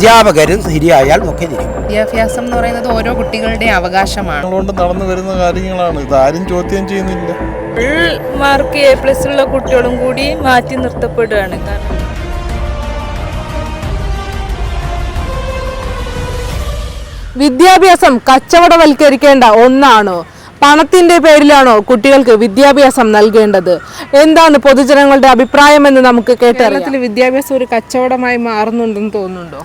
അധ്യാപകരും ശരിയായാൽ ഒക്കെ തിരിയും വിദ്യാഭ്യാസം എന്ന് പറയുന്നത് ഓരോ കുട്ടികളുടെ അവകാശമാണ്. കൊണ്ട് നടന്നു വരുന്ന കാര്യങ്ങളാണ്. ഇതാരും ചോദ്യം ചെയ്യുന്നില്ല. ഫുൾ മാർക്ക് എ പ്ലസ് ഉള്ള കുട്ടികളും കൂടി മാറ്റി നിർത്തപ്പെടുകയാണ്. കാരണം വിദ്യാഭ്യാസം കച്ചവടവൽക്കരിക്കേണ്ട ഒന്നാണോ? പണത്തിന്റെ പേരിലാണോ കുട്ടികൾക്ക് വിദ്യാഭ്യാസം നൽകേണ്ടത്? എന്താണ് പൊതുജനങ്ങളുടെ അഭിപ്രായം എന്ന് നമുക്ക് കേരളത്തിൽ വിദ്യാഭ്യാസം ഒരു കച്ചവടമായി മാറുന്നുണ്ടെന്ന് തോന്നുന്നുണ്ടോ?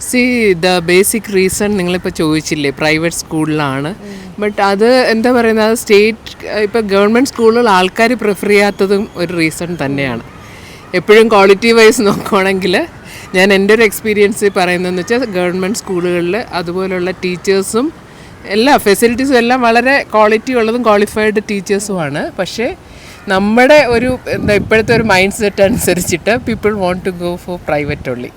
സി ദ ബേസിക് റീസൺ നിങ്ങളിപ്പോൾ ചോദിച്ചില്ലേ പ്രൈവറ്റ് സ്കൂളിലാണ് ബട്ട് അത് എന്താ പറയുന്നത് അത് സ്റ്റേറ്റ് ഇപ്പോൾ ഗവൺമെന്റ് സ്കൂളുകൾ ആൾക്കാർ പ്രിഫർ ചെയ്യാത്തതും ഒരു റീസൺ തന്നെയാണ്. എപ്പോഴും ക്വാളിറ്റി വൈസ് നോക്കുവാണെങ്കിൽ ഞാൻ എന്റെ ഒരു എക്സ്പീരിയൻസ് പറയുന്നതെന്ന് വെച്ചാൽ ഗവൺമെന്റ് സ്കൂളുകളിൽ അതുപോലുള്ള ടീച്ചേഴ്സും എല്ലാ ഫെസിലിറ്റീസും എല്ലാം വളരെ ക്വാളിറ്റി ഉള്ളതും ക്വാളിഫൈഡ് ടീച്ചേഴ്സുമാണ് പക്ഷേ നമ്മുടെ ഒരു എന്താ ഇപ്പോഴത്തെ ഒരു മൈൻഡ് സെറ്റ് അനുസരിച്ചിട്ട് people want to go for private ഉള്ളി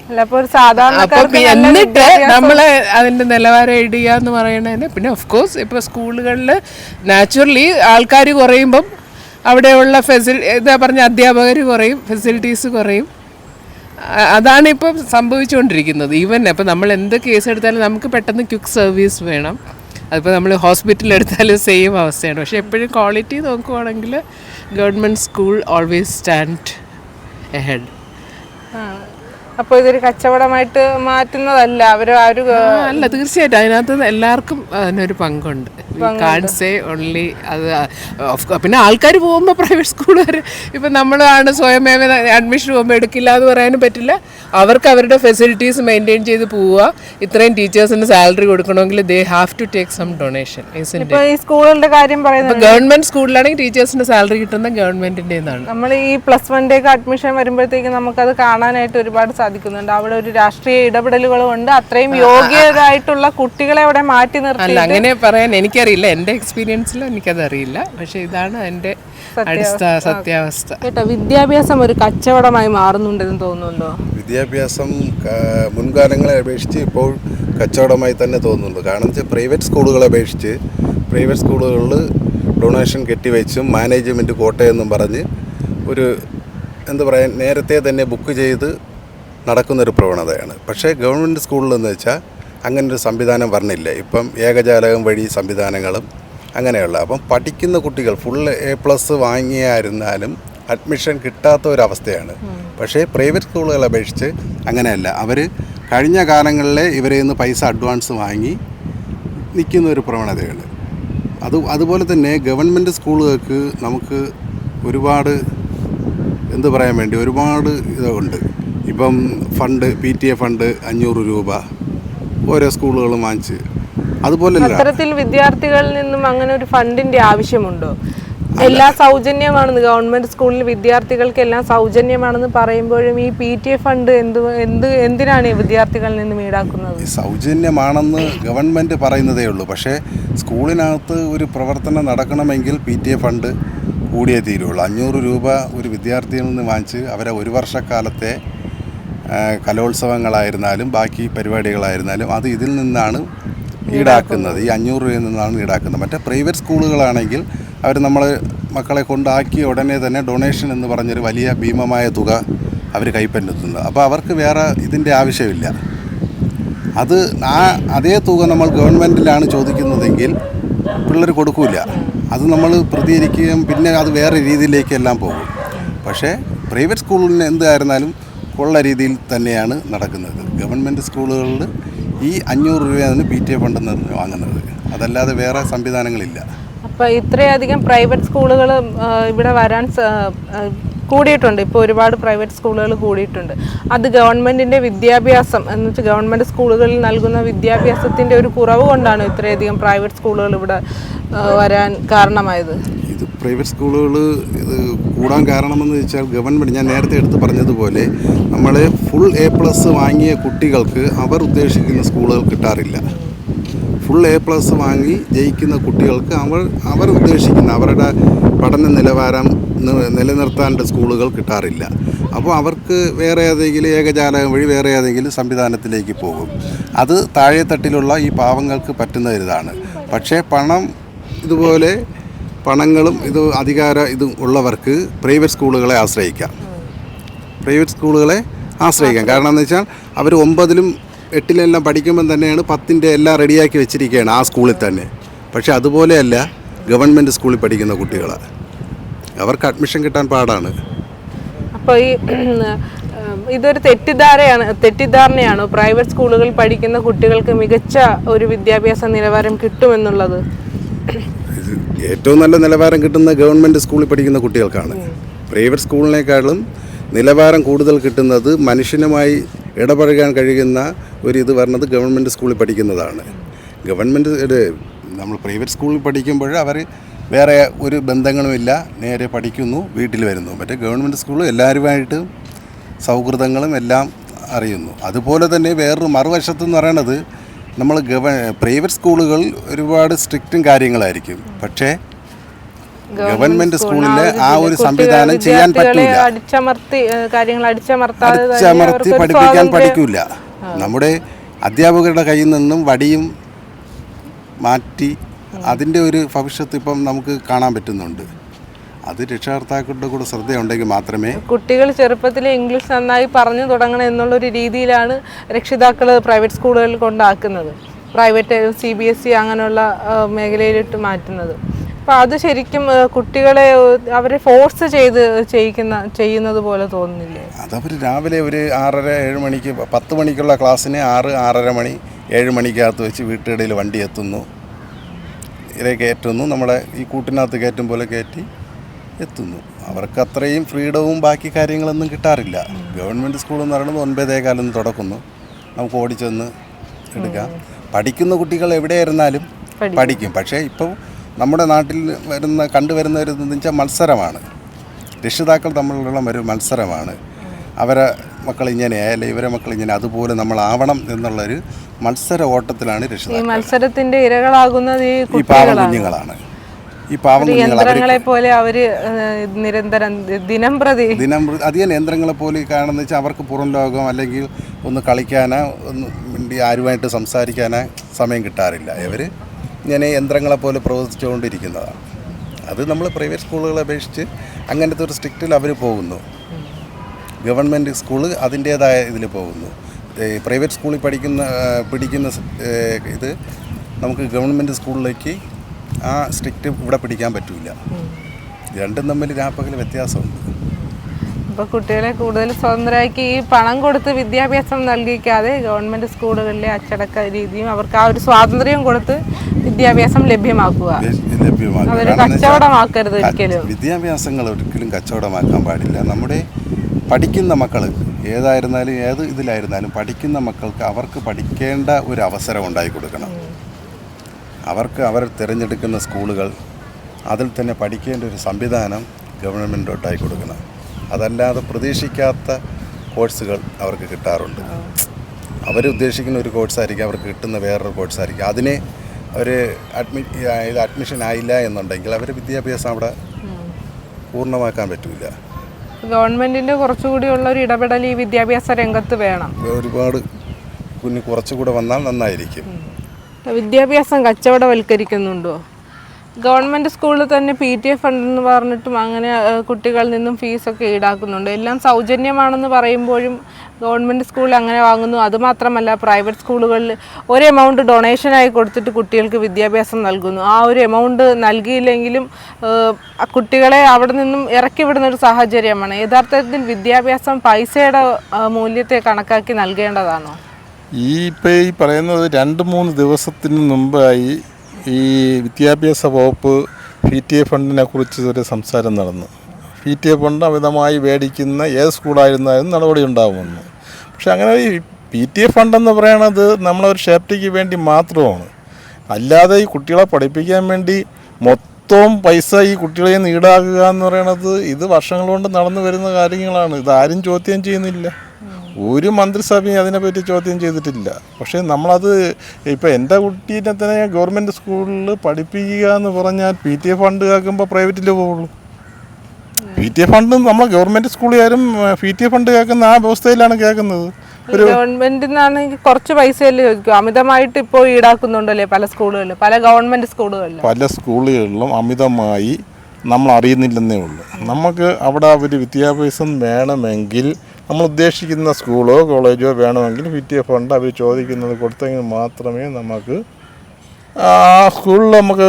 അപ്പൊ എന്നിട്ട് നമ്മളെ അതിന്റെ നിലവാരം ഇടുക എന്ന് പറയണതിന് പിന്നെ ഓഫ് കോഴ്സ് ഇപ്പൊ സ്കൂളുകളിൽ നാച്ചുറലി ആൾക്കാർ കുറയുമ്പം അവിടെയുള്ള ഫെസിൽ എന്താ പറഞ്ഞ അധ്യാപകർ കുറയും ഫെസിലിറ്റീസ് കുറയും. അതാണ് ഇപ്പം സംഭവിച്ചുകൊണ്ടിരിക്കുന്നത്. ഈവൻ അപ്പം നമ്മൾ എന്ത് കേസ് എടുത്താലും നമുക്ക് പെട്ടെന്ന് ക്വിക്ക് സർവീസ് വേണം. അതിപ്പോൾ നമ്മൾ ഹോസ്പിറ്റലിൽ എടുത്താലും സെയിം അവസ്ഥയാണ്. പക്ഷേ എപ്പോഴും ക്വാളിറ്റി നോക്കുവാണെങ്കിൽ government school always stand ahead അപ്പൊ ഇതൊരു കച്ചവടമായിട്ട് മാറ്റുന്നതല്ല. ആ ഒരു അല്ല തീർച്ചയായിട്ടും. അതിനകത്ത് എല്ലാവർക്കും അതിനൊരു പങ്കുണ്ട്. കാൺസേ ഓൺലി അത് പിന്നെ ആൾക്കാർ പോകുമ്പോൾ പ്രൈവറ്റ് സ്കൂളുകാർ ഇപ്പം നമ്മളാണ് സ്വയമേവ അഡ്മിഷൻ പോകുമ്പോൾ എടുക്കില്ല എന്ന് പറയാനും പറ്റില്ല. അവർക്ക് അവരുടെ ഫെസിലിറ്റീസ് മെയിന്റെയിൻ ചെയ്ത് പോവുക. ഇത്രയും ടീച്ചേഴ്സിന് സാലറി കൊടുക്കണമെങ്കിൽ they have to take some donation സ്കൂളുകളുടെ കാര്യം പറയുന്നത് ഗവൺമെന്റ് സ്കൂളിലാണെങ്കിൽ ടീച്ചേഴ്സിന് സാലറി കിട്ടുന്ന ഗവൺമെന്റിന്റെ നമ്മൾ ഈ പ്ലസ് വൺ ഡേക്ക് അഡ്മിഷൻ വരുമ്പോഴത്തേക്ക് നമുക്കത് കാണാനായിട്ട് ഒരുപാട് സാധിക്കുന്നുണ്ട് അവിടെ ഒരു രാഷ്ട്രീയ ഇടപെടലുകളും ഉണ്ട്. അത്രയും യോഗ്യരായിട്ടുള്ള കുട്ടികളെ അവിടെ മാറ്റി നിർത്തി അല്ല അങ്ങനെ പറയാൻ എനിക്കറിയില്ല. എന്റെ എക്സ്പീരിയൻസിൽ എനിക്കതറിയില്ല. പക്ഷെ ഇതാണ് എന്റെ സത്യാവസ്ഥ. കേട്ടോ വിദ്യാഭ്യാസം ഒരു കച്ചവടമായി മാറുന്നുണ്ടെന്ന് തോന്നുന്നുണ്ടോ? വിദ്യാഭ്യാസം മുൻകാലങ്ങളെ അപേക്ഷിച്ച് ഇപ്പോൾ കച്ചവടമായി തന്നെ തോന്നുന്നുണ്ട്. കാരണം വെച്ചാൽ പ്രൈവറ്റ് സ്കൂളുകളെ അപേക്ഷിച്ച് പ്രൈവറ്റ് സ്കൂളുകളിൽ ഡൊണേഷൻ കെട്ടിവെച്ചും മാനേജ്മെന്റ് കോട്ടയെന്നും പറഞ്ഞ് ഒരു എന്താ പറയുക നേരത്തെ തന്നെ ബുക്ക് ചെയ്ത് നടക്കുന്നൊരു പ്രവണതയാണ്. പക്ഷേ ഗവൺമെന്റ് സ്കൂളിലെന്ന് വെച്ചാൽ അങ്ങനൊരു സംവിധാനം വരണില്ല. ഇപ്പം ഏകജാലകം വഴി സംവിധാനങ്ങളും അങ്ങനെയുള്ള. അപ്പം പഠിക്കുന്ന കുട്ടികൾ ഫുൾ എ പ്ലസ് വാങ്ങിയായിരുന്നാലും അഡ്മിഷൻ കിട്ടാത്ത ഒരവസ്ഥയാണ് പക്ഷേ പ്രൈവറ്റ് സ്കൂളുകളെ അപേക്ഷിച്ച് അങ്ങനെയല്ല. അവർ കഴിഞ്ഞ കാലങ്ങളിലെ ഇവരിൽ നിന്ന് പൈസ അഡ്വാൻസ് വാങ്ങി നിൽക്കുന്ന ഒരു പ്രവണതയാണ്. അത് അതുപോലെ തന്നെ ഗവൺമെന്റ് സ്കൂളുകൾക്ക് നമുക്ക് ഒരുപാട് എന്ത് പറയാൻ വേണ്ടി ഒരുപാട് ഇതുണ്ട്. ഇപ്പം fund P T A fund അഞ്ഞൂറ് രൂപ ഓരോ സ്കൂളുകളും വാങ്ങിച്ച്. അതുപോലല്ല. അത്തരത്തിൽ വിദ്യാർത്ഥികളിൽ നിന്നും അങ്ങനെ ഒരു ഫണ്ടിന്റെ ആവശ്യമുണ്ടോ? എല്ലാ സൗജന്യമാണെന്ന് ഗവൺമെന്റ് സ്കൂളിൽ വിദ്യാർത്ഥികൾക്ക് എല്ലാം സൗജന്യമാണെന്ന് പറയുമ്പോഴും ഈ പി ടി എ ഫണ്ട് എന്ത് എന്ത് എന്തിനാണ് ഈ വിദ്യാർത്ഥികളിൽ നിന്നും ഈടാക്കുന്നത്? സൗജന്യമാണെന്ന് ഗവൺമെന്റ് പറയുന്നതേ ഉള്ളൂ. പക്ഷേ സ്കൂളിനകത്ത് ഒരു പ്രവർത്തനം നടക്കണമെങ്കിൽ പി ടി എ ഫണ്ട് കൂടിയേ തീരുള്ളൂ. അഞ്ഞൂറ് രൂപ ഒരു വിദ്യാർത്ഥിയിൽ നിന്ന് വാങ്ങിച്ച് അവരെ ഒരു വർഷക്കാലത്തെ കലോത്സവങ്ങളായിരുന്നാലും ബാക്കി പരിപാടികളായിരുന്നാലും അത് ഇതിൽ നിന്നാണ് ഈടാക്കുന്നത്. ഈ അഞ്ഞൂറ് രൂപയിൽ നിന്നാണ് ഈടാക്കുന്നത്. മറ്റേ പ്രൈവറ്റ് സ്കൂളുകളാണെങ്കിൽ അവർ നമ്മൾ മക്കളെ കൊണ്ടാക്കിയ ഉടനെ തന്നെ ഡൊണേഷൻ എന്ന് പറഞ്ഞൊരു വലിയ ഭീമമായ തുക അവർ കൈപ്പറ്റുന്നത് അപ്പോൾ അവർക്ക് വേറെ ഇതിന്റെ ആവശ്യമില്ല. അത് ആ അതേ തുക നമ്മൾ ഗവൺമെന്റിലാണ് ചോദിക്കുന്നതെങ്കിൽ പിള്ളേർ കൊടുക്കില്ല അത് നമ്മൾ പ്രതികരിക്കുകയും പിന്നെ അത് വേറെ രീതിയിലേക്കെല്ലാം പോകും. പക്ഷേ പ്രൈവറ്റ് സ്കൂളിന് എന്തായിരുന്നാലും ഉള്ള രീതിയിൽ തന്നെയാണ് നടക്കുന്നത്. ഗവൺമെന്റ് സ്കൂളുകളിൽ ഈ അഞ്ഞൂറ് രൂപയാണ് പി ടി എ ഫണ്ട് വാങ്ങുന്നത്. അതല്ലാതെ വേറെ സംവിധാനങ്ങളില്ല. അപ്പൊ ഇത്രയധികം പ്രൈവറ്റ് സ്കൂളുകൾ ഇവിടെ വരാൻ കൂടിയിട്ടുണ്ട്. ഇപ്പോൾ ഒരുപാട് പ്രൈവറ്റ് സ്കൂളുകൾ കൂടിയിട്ടുണ്ട്. അത് ഗവൺമെന്റിന്റെ വിദ്യാഭ്യാസം എന്ന് വെച്ചാൽ ഗവൺമെന്റ് സ്കൂളുകളിൽ നൽകുന്ന വിദ്യാഭ്യാസത്തിന്റെ ഒരു കുറവ് കൊണ്ടാണ് ഇത്രയധികം പ്രൈവറ്റ് സ്കൂളുകൾ ഇവിടെ വരാൻ കാരണമായത്. ഇത് പ്രൈവറ്റ് സ്കൂളുകൾ ഇത് കൂടാൻ കാരണമെന്ന് വെച്ചാൽ ഗവൺമെന്റ് ഞാൻ നേരത്തെ എടുത്ത് പറഞ്ഞതുപോലെ നമ്മൾ ഫുൾ എ പ്ലസ് വാങ്ങിയ കുട്ടികൾക്ക് അവർ ഉദ്ദേശിക്കുന്ന സ്കൂളുകൾ കിട്ടാറില്ല. ഫുൾ എ പ്ലസ് വാങ്ങി ജയിക്കുന്ന കുട്ടികൾക്ക് അവർ അവർ ഉദ്ദേശിക്കുന്ന അവരുടെ പഠന നിലവാരം നിലനിർത്താനുള്ള സ്കൂളുകൾ കിട്ടാറില്ല. അപ്പോൾ അവർക്ക് വേറെ ഏതെങ്കിലും ഏകജാലകം വഴി വേറെ ഏതെങ്കിലും സംവിധാനത്തിലേക്ക് പോകും. അത് താഴെത്തട്ടിലുള്ള ഈ പാവങ്ങൾക്ക് പറ്റുന്ന ഒരിതാണ്. പക്ഷേ പണം ഇതുപോലെ പണങ്ങളും ഇത് അധികാര ഇതും ഉള്ളവർക്ക് പ്രൈവറ്റ് സ്കൂളുകളെ ആശ്രയിക്കാം. പ്രൈവറ്റ് സ്കൂളുകളെ ആശ്രയിക്കാം. കാരണം എന്ന് വെച്ചാൽ അവർ ഒമ്പതിലും എട്ടിലെല്ലാം പഠിക്കുമ്പം തന്നെയാണ് പത്തിന്റെ എല്ലാം റെഡിയാക്കി വെച്ചിരിക്കുകയാണ് ആ സ്കൂളിൽ തന്നെ. പക്ഷേ അതുപോലെയല്ല ഗവൺമെന്റ് സ്കൂളിൽ പഠിക്കുന്ന കുട്ടികൾ അവർക്ക് അഡ്മിഷൻ കിട്ടാൻ പാടാണ്. അപ്പോൾ ഈ ഇതൊരു തെറ്റിദ്ധാരയാണ് തെറ്റിദ്ധാരണയാണോ? പ്രൈവറ്റ് സ്കൂളുകളിൽ പഠിക്കുന്ന കുട്ടികൾക്ക് മികച്ച ഒരു വിദ്യാഭ്യാസ നിലവാരം കിട്ടുമെന്നുള്ളത്? ഏറ്റവും നല്ല നിലവാരം കിട്ടുന്ന ഗവൺമെന്റ് സ്കൂളിൽ പഠിക്കുന്ന കുട്ടികൾക്കാണ്. പ്രൈവറ്റ് സ്കൂളിനേക്കാളും നിലവാരം കൂടുതൽ കിട്ടുന്നത് മനുഷ്യനുമായി ഇടപഴകാൻ കഴിയുന്ന ഒരു ഇത് പറഞ്ഞത് ഗവൺമെന്റ് സ്കൂളിൽ പഠിക്കുന്നതാണ്. ഗവൺമെന്റ് ഇത് നമ്മൾ പ്രൈവറ്റ് സ്കൂളിൽ പഠിക്കുമ്പോൾ അവർ വേറെ ഒരു ബന്ധങ്ങളുമില്ല നേരെ പഠിക്കുന്നു വീട്ടിൽ വരുന്നു. മറ്റേ ഗവൺമെന്റ് സ്കൂൾ എല്ലാവരുമായിട്ട് സൗഹൃദങ്ങളും എല്ലാം അറിയുന്നു. അതുപോലെ തന്നെ വേറൊരു മറുവശത്ത് എന്ന് പറയണത് നമ്മൾ ഗവ പ്രൈവറ്റ് സ്കൂളുകൾ ഒരുപാട് സ്ട്രിക്റ്റും കാര്യങ്ങളായിരിക്കും. പക്ഷേ ഗവൺമെന്റ് സ്കൂളിലെ ആ ഒരു സംവിധാനം ചെയ്യാൻ പറ്റില്ല അടിച്ചമർത്തി കാര്യങ്ങൾ അടിച്ചമർത്തി പഠിപ്പിക്കാൻ പഠിക്കില്ല നമ്മുടെ അധ്യാപകരുടെ കയ്യിൽ നിന്നും വടിയും മാറ്റി അതിന്റെ ഒരു ഭവിഷ്യത്ത് ഇപ്പം നമുക്ക് കാണാൻ പറ്റുന്നുണ്ട്. അത് രക്ഷകർത്താക്കളുടെ കൂടെ ശ്രദ്ധയുണ്ടെങ്കിൽ മാത്രമേ കുട്ടികൾ ചെറുപ്പത്തിൽ ഇംഗ്ലീഷ് നന്നായി പറഞ്ഞു തുടങ്ങണം എന്നുള്ളൊരു രീതിയിലാണ് രക്ഷിതാക്കൾ പ്രൈവറ്റ് സ്കൂളുകളിൽ കൊണ്ടാക്കുന്നത്. Private C B S E അങ്ങനെയുള്ള മേഖലയിലിട്ട് മാറ്റുന്നത്. അപ്പോൾ അത് ശരിക്കും കുട്ടികളെ അവരെ ഫോഴ്സ് ചെയ്ത് ചെയ്യിക്കുന്ന ചെയ്യുന്നത് പോലെ തോന്നുന്നില്ലേ? അതവർ രാവിലെ ഒരു ആറര ഏഴ് മണിക്ക് പത്ത് മണിക്കുള്ള ക്ലാസ്സിന് ആറ് ആറര മണി ഏഴ് മണിക്കകത്ത് വെച്ച് വീട്ടുകടയിൽ വണ്ടി എത്തുന്നു. ഇതിലെ കയറ്റുന്നു നമ്മളെ ഈ കൂട്ടിനകത്ത് കയറ്റും പോലെ കയറ്റി എത്തുന്നു. അവർക്ക് അത്രയും ഫ്രീഡവും ബാക്കി കാര്യങ്ങളൊന്നും കിട്ടാറില്ല. ഗവൺമെന്റ് സ്കൂൾ എന്ന് പറയുന്നത് ഒൻപതേ കാലം തുടക്കുന്നു. നമുക്ക് ഓടിച്ചെന്ന് എടുക്കാം. പഠിക്കുന്ന കുട്ടികൾ എവിടെയായിരുന്നാലും പഠിക്കും. പക്ഷേ ഇപ്പോൾ നമ്മുടെ നാട്ടിൽ വരുന്ന കണ്ടുവരുന്ന ഒരു ഇതെന്ന് വെച്ചാൽ മത്സരമാണ്. രക്ഷിതാക്കൾ തമ്മിലുള്ള ഒരു മത്സരമാണ്. അവരെ മക്കൾ ഇങ്ങനെയായ അല്ലെ ഇവരെ മക്കൾ ഇങ്ങനെ അതുപോലെ നമ്മളാവണം എന്നുള്ളൊരു മത്സര ഓട്ടത്തിലാണ് രക്ഷിതാക്കൾ. മത്സരത്തിന്റെ ഇരകളാകുന്നത് ഈ പാവം കുഞ്ഞുങ്ങളാണ്. ഈ പാവം യന്ത്രങ്ങളെ പോലെ അവർ നിരന്തരം ദിനം പ്രതി. ദിനം അധികം യന്ത്രങ്ങളെ പോലെ കാണുന്ന വെച്ചാൽ അവർക്ക് പുറം ലോകം അല്ലെങ്കിൽ ഒന്ന് കളിക്കാനോ ഒന്ന് മിണ്ടി ആരുമായിട്ട് സംസാരിക്കാനോ സമയം കിട്ടാറില്ല. ഇവർ ഇങ്ങനെ യന്ത്രങ്ങളെ പോലെ പ്രവർത്തിച്ചുകൊണ്ടിരിക്കുന്നതാണ്. അത് നമ്മൾ പ്രൈവറ്റ് സ്കൂളുകളെ അപേക്ഷിച്ച് അങ്ങനത്തെ ഒരു സ്ട്രിക്റ്റിൽ അവർ പോകുന്നു. ഗവൺമെന്റ് സ്കൂൾ അതിന്റേതായ ഇതിൽ പോകുന്നു. പ്രൈവറ്റ് സ്കൂളിൽ പഠിക്കുന്ന പിടിക്കുന്ന ഇത് നമുക്ക് ഗവൺമെന്റ് സ്കൂളിലേക്ക് ആ സ്ട്രിക്റ്റ് ഇവിടെ പിടിക്കാൻ പറ്റില്ല രണ്ടും തമ്മിൽ രാപ്പകൽ വ്യത്യാസമുണ്ട്. ഇപ്പൊ കുട്ടികളെ കൂടുതൽ സ്വതന്ത്രരാക്കി ഈ പണം കൊടുത്ത് വിദ്യാഭ്യാസം നൽകിക്കാതെ ഗവൺമെന്റ് സ്കൂളുകളിലെ അച്ചടക്ക രീതിയും അവർക്ക് ആ ഒരു സ്വാതന്ത്ര്യം കൊടുത്ത് വിദ്യാഭ്യാസം ലഭ്യമാക്കുക. അതൊരു കച്ചവടമാക്കരുത് ഒരിക്കലും. വിദ്യാഭ്യാസങ്ങൾ ഒരിക്കലും കച്ചവടമാക്കാൻ പാടില്ല. നമ്മുടെ പഠിക്കുന്ന മക്കൾ ഏതായിരുന്നാലും ഏത് ഇതിലായിരുന്നാലും പഠിക്കുന്ന മക്കൾക്ക് അവർക്ക് പഠിക്കേണ്ട ഒരു അവസരം ഉണ്ടായി കൊടുക്കണം. അവർക്ക് അവർ തിരഞ്ഞെടുക്കുന്ന സ്കൂളുകൾ അതിൽ തന്നെ പഠിക്കേണ്ട ഒരു സംവിധാനം ഗവൺമെന്റോട്ടായി കൊടുക്കണം. അതല്ലാതെ പ്രതീക്ഷിക്കാത്ത കോഴ്സുകൾ അവർക്ക് കിട്ടാറുണ്ട്. അവർ ഉദ്ദേശിക്കുന്ന ഒരു കോഴ്സായിരിക്കും അവർക്ക് കിട്ടുന്ന വേറൊരു കോഴ്സായിരിക്കും. അതിനെ അവർ അഡ്മി ഇത് അഡ്മിഷൻ ആയില്ല എന്നുണ്ടെങ്കിൽ അവർ വിദ്യാഭ്യാസം അവിടെ പൂർണമാക്കാൻ പറ്റില്ല ഗവൺമെന്റിന്റെ കുറച്ചുകൂടി ഉള്ള ഒരു ഇടപെടൽ ഈ വിദ്യാഭ്യാസ രംഗത്ത് വേണം. ഒരുപാട് കുഞ്ഞ് കുറച്ചുകൂടെ വന്നാൽ നന്നായിരിക്കും. വിദ്യാഭ്യാസം കച്ചവടവൽക്കരിക്കുന്നുണ്ടോ? ഗവൺമെന്റ് സ്കൂളിൽ തന്നെ പി ടി എ ഫണ്ട് എന്ന് പറഞ്ഞിട്ടും അങ്ങനെ കുട്ടികളിൽ നിന്നും ഫീസൊക്കെ ഈടാക്കുന്നുണ്ട്. എല്ലാം സൗജന്യമാണെന്ന് പറയുമ്പോഴും ഗവൺമെന്റ് സ്കൂളിൽ അങ്ങനെ വാങ്ങുന്നു. അതുമാത്രമല്ല പ്രൈവറ്റ് സ്കൂളുകളിൽ ഒരു എമൗണ്ട് ഡൊണേഷനായി കൊടുത്തിട്ട് കുട്ടികൾക്ക് വിദ്യാഭ്യാസം നൽകുന്നു. ആ ഒരു എമൗണ്ട് നൽകിയില്ലെങ്കിലും കുട്ടികളെ അവിടെ നിന്നും ഇറക്കി വിടുന്ന ഒരു സാഹചര്യമാണ്. യഥാർത്ഥത്തിൽ വിദ്യാഭ്യാസം പൈസയുടെ മൂല്യത്തെ കണക്കാക്കി നൽകേണ്ടതാണോ? ഈ ഇപ്പം ഈ പറയുന്നത് രണ്ട് മൂന്ന് ദിവസത്തിന് മുമ്പായി ഈ വിദ്യാഭ്യാസ വകുപ്പ് പി ടി എ ഫണ്ടിനെ കുറിച്ച് ഒരു സംസാരം നടന്നു. പി ടി എ ഫണ്ട് അമിതമായി മേടിക്കുന്ന ഏത് സ്കൂളായിരുന്നാലും നടപടി ഉണ്ടാകുമെന്ന് പക്ഷെ അങ്ങനെ ഈ പി ടി എ ഫണ്ടെന്ന് പറയണത് നമ്മളൊരു സേഫ്റ്റിക്ക് വേണ്ടി മാത്രമാണ്. അല്ലാതെ ഈ കുട്ടികളെ പഠിപ്പിക്കാൻ വേണ്ടി മൊത്തം പൈസ ഈ കുട്ടികളെ ഈടാക്കുക എന്ന് പറയണത് ഇത് വർഷങ്ങൾ കൊണ്ട് നടന്നു വരുന്ന കാര്യങ്ങളാണ്. ഇത് ആരും ചോദ്യം ചെയ്യുന്നില്ല. ഒരു മന്ത്രിസഭയും അതിനെപ്പറ്റി ചോദ്യം ചെയ്തിട്ടില്ല. പക്ഷേ നമ്മളത് ഇപ്പോൾ എന്റെ കുട്ടീനെ തന്നെ ഗവൺമെന്റ് സ്കൂളിൽ പഠിപ്പിക്കുക എന്ന് പറഞ്ഞാൽ പി ടി എ ഫണ്ട് കേൾക്കുമ്പോൾ പ്രൈവറ്റിൽ പോവുള്ളൂ. പി ടി എ ഫണ്ട് നമ്മൾ ഗവൺമെന്റ് സ്കൂളുകാരും പി ടി എ ഫണ്ട് കേൾക്കുന്ന ആ വ്യവസ്ഥയിലാണ് കേൾക്കുന്നത്. ഗവൺമെന്റിൽ നിന്നാണെങ്കിൽ കുറച്ച് പൈസയല്ലേ ചോദിക്കും. അമിതമായിട്ട് ഇപ്പോൾ ഈടാക്കുന്നുണ്ടല്ലേ പല സ്കൂളുകളിലും പല ഗവൺമെന്റ് സ്കൂളുകളിലും? പല സ്കൂളുകളിലും അമിതമായി നമ്മൾ അറിയുന്നില്ലെന്നേ ഉള്ളൂ. നമുക്ക് അവിടെ ഒരു വിദ്യാഭ്യാസം വേണമെങ്കിൽ നമ്മൾ ഉദ്ദേശിക്കുന്ന സ്കൂളോ കോളേജോ വേണമെങ്കിൽ പി ടി എ ഫണ്ട് അവർ ചോദിക്കുന്നത് കൊടുത്തെങ്കിൽ മാത്രമേ നമുക്ക് ആ സ്കൂളിൽ നമുക്ക്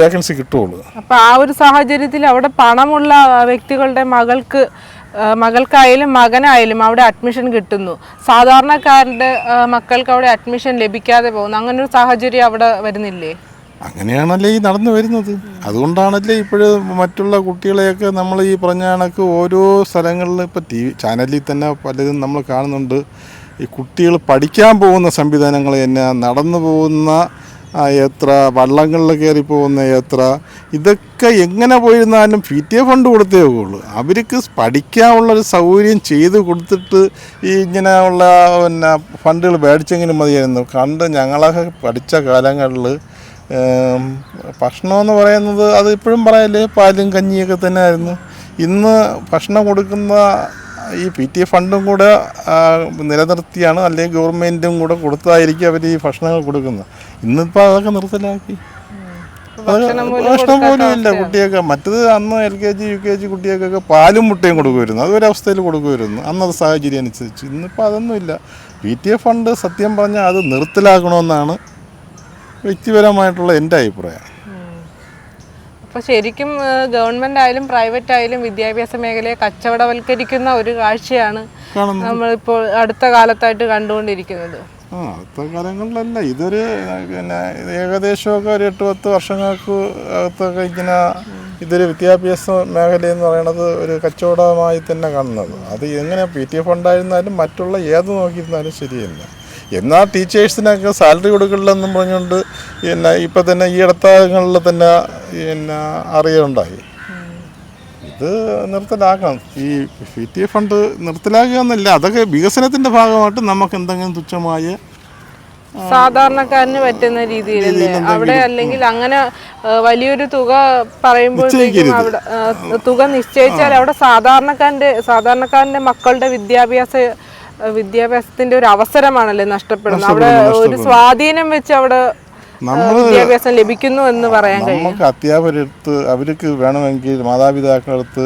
വേക്കൻസി കിട്ടുള്ളൂ അപ്പൊ ആ ഒരു സാഹചര്യത്തിൽ അവിടെ പണമുള്ള വ്യക്തികളുടെ മകൾക്ക് മകൾക്കായാലും മകനായാലും അവിടെ അഡ്മിഷൻ കിട്ടുന്നു. സാധാരണക്കാരുടെ മക്കൾക്ക് അവിടെ അഡ്മിഷൻ ലഭിക്കാതെ പോകുന്നു. അങ്ങനെ ഒരു സാഹചര്യം അവിടെ വരുന്നില്ലേ? അങ്ങനെയാണല്ലേ ഈ നടന്നു വരുന്നത്. അതുകൊണ്ടാണല്ലേ ഇപ്പോഴും മറ്റുള്ള കുട്ടികളെയൊക്കെ നമ്മൾ ഈ പറഞ്ഞ കണക്ക് ഓരോ സ്ഥലങ്ങളിൽ ഇപ്പോൾ ടി വി ചാനലിൽ തന്നെ പലതും നമ്മൾ കാണുന്നുണ്ട്. ഈ കുട്ടികൾ പഠിക്കാൻ പോകുന്ന സംവിധാനങ്ങൾ തന്നെ നടന്നു പോകുന്ന എത്ര വള്ളങ്ങളിൽ കയറി പോകുന്ന എത്ര ഇതൊക്കെ എങ്ങനെ പോയിരുന്നാലും പി ടി എ ഫണ്ട് കൊടുത്തേ പോകുള്ളൂ അവർക്ക് പഠിക്കാനുള്ളൊരു സൗകര്യം ചെയ്ത് കൊടുത്തിട്ട് ഈ ഇങ്ങനെയുള്ള പിന്നെ ഫണ്ടുകൾ മേടിച്ചെങ്കിലും മതിയായിരുന്നു. കണ്ട് ഞങ്ങളൊക്കെ പഠിച്ച കാലങ്ങളിൽ ഭക്ഷണമെന്ന് പറയുന്നത് അത് ഇപ്പോഴും പറയല്ലേ പാലും കഞ്ഞിയൊക്കെ തന്നെ ആയിരുന്നു ഇന്ന് ഭക്ഷണം കൊടുക്കുന്ന ഈ പി ടി എ ഫണ്ടും കൂടെ നിലനിർത്തിയാണ് അല്ലെങ്കിൽ ഗവൺമെന്റും കൂടെ കൊടുത്തായിരിക്കും അവർ ഈ ഭക്ഷണങ്ങൾ കൊടുക്കുന്നത്. ഇന്നിപ്പോൾ അതൊക്കെ നിർത്തലാക്കി. ഭക്ഷണം പോലും ഭക്ഷണം പോലും ഇല്ല കുട്ടിയൊക്കെ മറ്റത് അന്ന് L K G U K G കുട്ടികൾക്കൊക്കെ പാലും മുട്ടയും കൊടുക്കുമായിരുന്നു. അതൊരവസ്ഥയിൽ കൊടുക്കുമായിരുന്നു. അന്നത് സാഹചര്യം അനുസരിച്ച് ഇന്നിപ്പോൾ അതൊന്നുമില്ല. പി ടി എ ഫണ്ട് സത്യം പറഞ്ഞാൽ അത് നിർത്തലാക്കണമെന്നാണ് വ്യക്തിപരമായിട്ടുള്ള എന്റെ അഭിപ്രായം. അപ്പോൾ ശരിക്കും ഗവൺമെന്റ് ആയാലും പ്രൈവറ്റ് ആയാലും വിദ്യാഭ്യാസ മേഖലയെ കച്ചവടവൽക്കരിക്കുന്ന ഒരു കാഴ്ചയാണ് നമ്മളിപ്പോൾ അടുത്ത കാലത്തായിട്ട് കണ്ടുകൊണ്ടിരിക്കുന്നത്. ആ അടുത്ത കാലങ്ങളിലല്ല. ഇതൊരു പിന്നെ ഏകദേശമൊക്കെ ഒരു എട്ട് പത്ത് വർഷങ്ങൾക്ക് അകത്തൊക്കെ ഇങ്ങനെ ഇതൊരു വിദ്യാഭ്യാസ മേഖല എന്ന് പറയുന്നത് ഒരു കച്ചവടമായി തന്നെ കാണുന്നത്. അത് എങ്ങനെ പി ടി എഫ് ഫണ്ടായിരുന്നാലും മറ്റുള്ള ഏത് നോക്കിയിരുന്നാലും ശരിയല്ല. എന്നാൽ ടീച്ചേഴ്സിനൊക്കെ സാലറി കൊടുക്കില്ലെന്നും പറഞ്ഞുകൊണ്ട് പിന്നെ ഇപ്പം തന്നെ ഈ ഇടത്തങ്ങളിൽ തന്നെ പിന്നെ അറിയുണ്ടായി ഇത് നിർത്തലാക്കണം. ഈ പി ടി ഫണ്ട് നിർത്തലാക്കുക എന്നല്ല അതൊക്കെ വികസനത്തിന്റെ ഭാഗമായിട്ട് നമുക്ക് എന്തെങ്കിലും തുച്ഛമായ സാധാരണക്കാരന് പറ്റുന്ന രീതിയിൽ അവിടെ അല്ലെങ്കിൽ അങ്ങനെ വലിയൊരു തുക പറയുമ്പോഴത്തേക്കും അവിടെ തുക നിശ്ചയിച്ചാൽ അവിടെ സാധാരണക്കാരന്റെ സാധാരണക്കാരന്റെ മക്കളുടെ വിദ്യാഭ്യാസ വിദ്യാഭ്യാസത്തിന്റെ ഒരു അവസരമാണല്ലേ നഷ്ടപ്പെടുന്നത്? അവിടെ ഒരു സ്വാധീനം വെച്ച് അവിടെ വിദ്യാഭ്യാസം ലഭിക്കുന്നു എന്ന് പറയാൻ കഴിയും നമുക്ക് അധ്യാപകരെടുത്ത് അവർക്ക് വേണമെങ്കിൽ മാതാപിതാക്കളടുത്ത്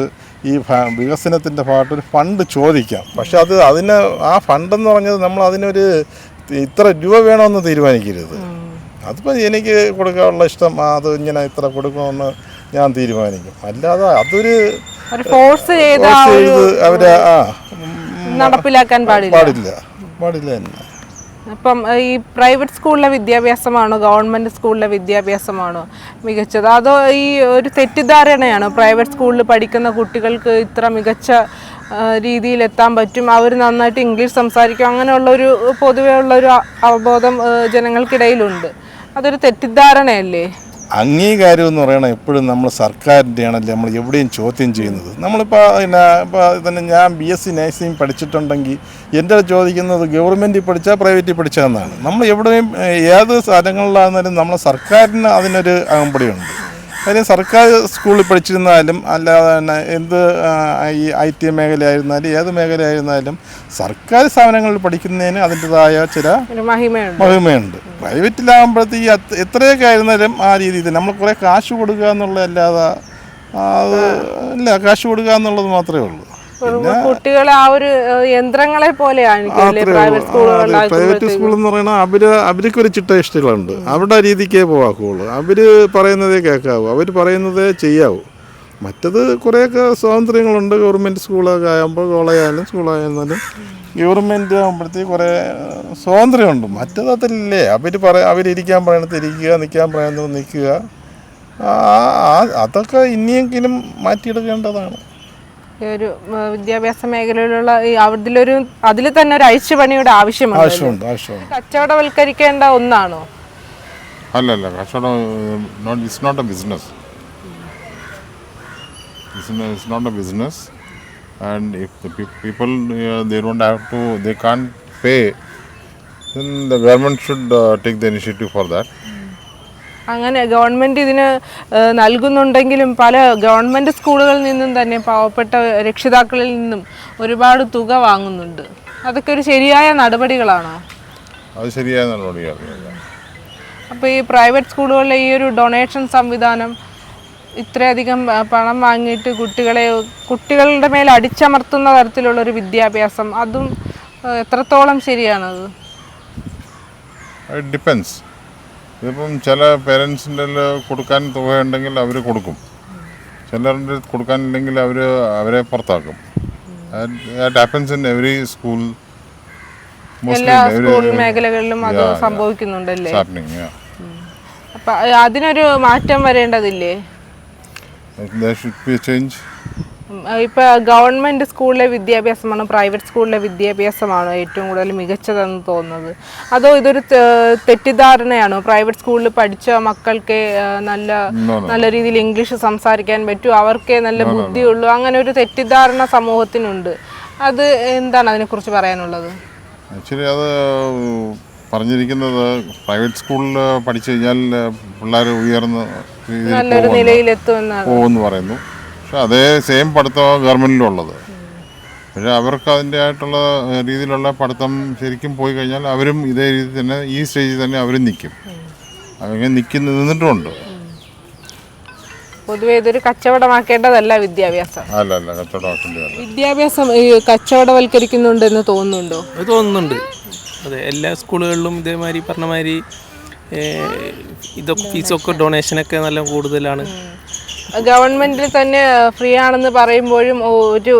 ഈ വികസനത്തിന്റെ വികസനത്തിന്റെ ഭാഗത്ത് ഒരു ഫണ്ട് ചോദിക്കാം. പക്ഷെ അത് അതിന് ആ ഫണ്ടെന്ന് പറഞ്ഞത് നമ്മൾ അതിനൊരു ഇത്ര രൂപ വേണമെന്ന് തീരുമാനിക്കരുത്. അതിപ്പോൾ എനിക്ക് കൊടുക്കാനുള്ള ഇഷ്ടം അത് ഇങ്ങനെ ഇത്ര കൊടുക്കണമെന്ന് ഞാൻ തീരുമാനിക്കും. അല്ലാതെ അതൊരു ഫോഴ്സ് ചെയ്ത അവരെ ആ നടപ്പിലാക്കാൻ പാടില്ല. പാടില്ല. പാടില്ല തന്നെ. അപ്പം ഈ പ്രൈവറ്റ് സ്കൂളിലെ വിദ്യാഭ്യാസമാണോ ഗവൺമെന്റ് സ്കൂളിലെ വിദ്യാഭ്യാസമാണോ മികച്ചത്? അതോ ഈ ഒരു തെറ്റിദ്ധാരണയാണ് പ്രൈവറ്റ് സ്കൂളിൽ പഠിക്കുന്ന കുട്ടികൾക്ക് ഇത്ര മികച്ച രീതിയിൽ എത്താൻ പറ്റും? അവർ നന്നായിട്ട് ഇംഗ്ലീഷ് സംസാരിക്കും. അങ്ങനെയുള്ള ഒരു പൊതുവേ ഉള്ള ഒരു അ- അവബോധം ജനങ്ങൾക്കിടയിലുണ്ട്. അതൊരു തെറ്റിദ്ധാരണയല്ലേ? അംഗീകാരം എന്ന് പറയണത് എപ്പോഴും നമ്മൾ സർക്കാരിന്റെ ആണല്ലേ നമ്മൾ എവിടെയും ചോദ്യം ചെയ്യുന്നത്. നമ്മളിപ്പോൾ പിന്നെ ഇപ്പോൾ തന്നെ ഞാൻ ബി എസ് സി നഴ്സിംഗ് പഠിച്ചിട്ടുണ്ടെങ്കിൽ എന്റെ ചോദിക്കുന്നത് ഗവൺമെന്റിൽ പഠിച്ചാൽ പ്രൈവറ്റിൽ പഠിച്ചാൽ എന്നാണ്. നമ്മൾ എവിടെയും ഏത് സ്ഥലങ്ങളിലാണെന്നാലും നമ്മളെ സർക്കാരിന് അതിനൊരു അകമ്പടിയുണ്ട്. കാര്യം സർക്കാർ സ്കൂളിൽ പഠിച്ചിരുന്നാലും അല്ലാതെ തന്നെ എന്ത് ഈ ഐ ടി മേഖലയായിരുന്നാലും ഏത് മേഖലയായിരുന്നാലും സർക്കാർ സ്ഥാപനങ്ങളിൽ പഠിക്കുന്നതിന് അതിന്റെതായ ചില മഹിമയുണ്ട്. മഹിമയുണ്ട്. പ്രൈവറ്റിലാകുമ്പോഴത്തേക്ക് എത്രയൊക്കെ ആയിരുന്നാലും ആ രീതിയിൽ നമ്മൾ കുറേ കാശ് കൊടുക്കുക എന്നുള്ളതല്ലാതെ അത് ഇല്ല കാശ് കൊടുക്കുക എന്നുള്ളത് മാത്രമേ ഉള്ളൂ. കുട്ടികളെ ആ ഒരു യന്ത്രങ്ങളെ പോലെയാണ് പ്രൈവറ്റ് സ്കൂൾ എന്ന് പറയുന്നത് അവർ അവർക്കൊരു ചിട്ട ഇഷ്ടങ്ങളുണ്ട് അവരുടെ രീതിക്കേ പോവാക്കുള്ളൂ. അവർ പറയുന്നതേ കേൾക്കാവൂ. അവർ പറയുന്നതേ ചെയ്യാവൂ. മറ്റത് കുറേയൊക്കെ സ്വാതന്ത്ര്യങ്ങളുണ്ട്. ഗവൺമെന്റ് സ്കൂളൊക്കെ ആകുമ്പോൾ കോളേജായാലും സ്കൂളായിരുന്നാലും ഗവൺമെന്റ് ആകുമ്പോഴത്തേക്ക് കുറേ സ്വാതന്ത്ര്യമുണ്ട്. മറ്റത് അതിലില്ലേ? അവർ പറ അവരിയ്ക്കാൻ പറയണത് ഇരിക്കുക നിൽക്കാൻ പറയുന്നത് നിൽക്കുക. അതൊക്കെ ഇനിയെങ്കിലും മാറ്റിയെടുക്കേണ്ടതാണ്. ഈ ഒരു വിദ്യാഭ്യാസ മേഖലയിലുള്ള ഈ അതിലൊരു അതിൽ തന്നെ ഒരു അഴിച്ചുപണിയുടെ ആവശ്യമാണ് ആവശ്യമുണ്ട്. ആവശ്യമുണ്ട് കച്ചവടവൽക്കരിക്കേണ്ട ഒന്നാണോ? അല്ലല്ല കച്ചവടം not it's not a business it's not a business and if people they don't have to they can't pay then the government should take the initiative for that. അങ്ങനെ ഗവൺമെന്റ് ഇതിന് നൽകുന്നുണ്ടെങ്കിലും പല ഗവൺമെന്റ് സ്കൂളുകളിൽ നിന്നും തന്നെ പാവപ്പെട്ട രക്ഷിതാക്കളിൽ നിന്നും ഒരുപാട് തുക വാങ്ങുന്നുണ്ട്. അതൊക്കെ ഒരു ശരിയായ നടപടികളാണോ? അത് ശരിയായ നടപടിയാണ് അപ്പോൾ ഈ പ്രൈവറ്റ് സ്കൂളുകളിലെ ഈ ഒരു ഡൊണേഷൻ സംവിധാനം ഇത്രയധികം പണം വാങ്ങിയിട്ട് കുട്ടികളെ കുട്ടികളുടെ മേൽ അടിച്ചമർത്തുന്ന തരത്തിലുള്ള ഒരു വിദ്യാഭ്യാസം അതും എത്രത്തോളം ശരിയാണത്? ഡിപ്പെൻസ് ഇതിപ്പം ചില പേരൻസിന്റെ കൊടുക്കാൻ തുകയുണ്ടെങ്കിൽ അവർ കൊടുക്കും. ചിലരുടെ കൊടുക്കാനില്ലെങ്കിൽ അവർ അവരെ പുറത്താക്കും. ഹാപ്പൻസ് ഇൻ എവറി സ്കൂൾ എല്ലാ സ്കൂൾ മേഖലകളിലും അത് സംഭവിക്കുന്നുണ്ടല്ലേ? അതിനൊരു മാറ്റം വരേണ്ടതില്ലേ? ഷുഡ് ബി ചേഞ്ച് ഉം, ഇപ്പൊ ഗവൺമെന്റ് സ്കൂളിലെ വിദ്യാഭ്യാസമാണോ പ്രൈവറ്റ് സ്കൂളിലെ വിദ്യാഭ്യാസമാണോ ഏറ്റവും കൂടുതൽ മികച്ചതെന്ന് തോന്നുന്നത്. അതോ ഇതൊരു തെറ്റിദ്ധാരണയാണോ? പ്രൈവറ്റ് സ്കൂളിൽ പഠിച്ച മക്കൾക്ക് നല്ല നല്ല രീതിയിൽ ഇംഗ്ലീഷ് സംസാരിക്കാൻ പറ്റും അവർക്കേ നല്ല ബുദ്ധിയുള്ളൂ അങ്ങനെ ഒരു തെറ്റിദ്ധാരണ സമൂഹത്തിനുണ്ട്. അത് എന്താണ് അതിനെക്കുറിച്ച് പറയാനുള്ളത്? ആക്ച്വലി അത് പറഞ്ഞിരിക്കുന്നത് പ്രൈവറ്റ് സ്കൂളിൽ പഠിച്ചു കഴിഞ്ഞാൽ പിള്ളേർ ഉയർന്ന പോകുമെന്ന് പറയുന്നു. അതേ സെയിം പഠിത്തമാണ് ഗവൺമെന്റിലുള്ളത് പക്ഷേ അവർക്ക് അതിന്റെ ആയിട്ടുള്ള രീതിയിലുള്ള പഠിത്തം ശരിക്കും പോയി കഴിഞ്ഞാൽ അവരും ഇതേ രീതിയിൽ തന്നെ ഈ സ്റ്റേജിൽ തന്നെ അവരും നിൽക്കും അങ്ങനെ നിൽക്കുന്ന നിന്നിട്ടുമുണ്ട്. പൊതുവേ ഇതൊരു കച്ചവടമാക്കേണ്ടതല്ല വിദ്യാഭ്യാസം. അല്ല അല്ല കച്ചവടമാക്കേണ്ടതല്ല. വിദ്യാഭ്യാസം ഈ കച്ചവടവൽക്കരിക്കുന്നുണ്ടെന്ന് തോന്നുന്നുണ്ടോ? അത് തോന്നുന്നുണ്ട്. അതെ എല്ലാ സ്കൂളുകളിലും ഇതേമാതിരി പറഞ്ഞമാതിരി ഇതൊക്കെ ഫീസൊക്കെ ഡൊണേഷനൊക്കെ നല്ല കൂടുതലാണ്. ഗവൺമെന്റിൽ തന്നെ ഫ്രീ ആണെന്ന് പറയുമ്പോഴും ഒരു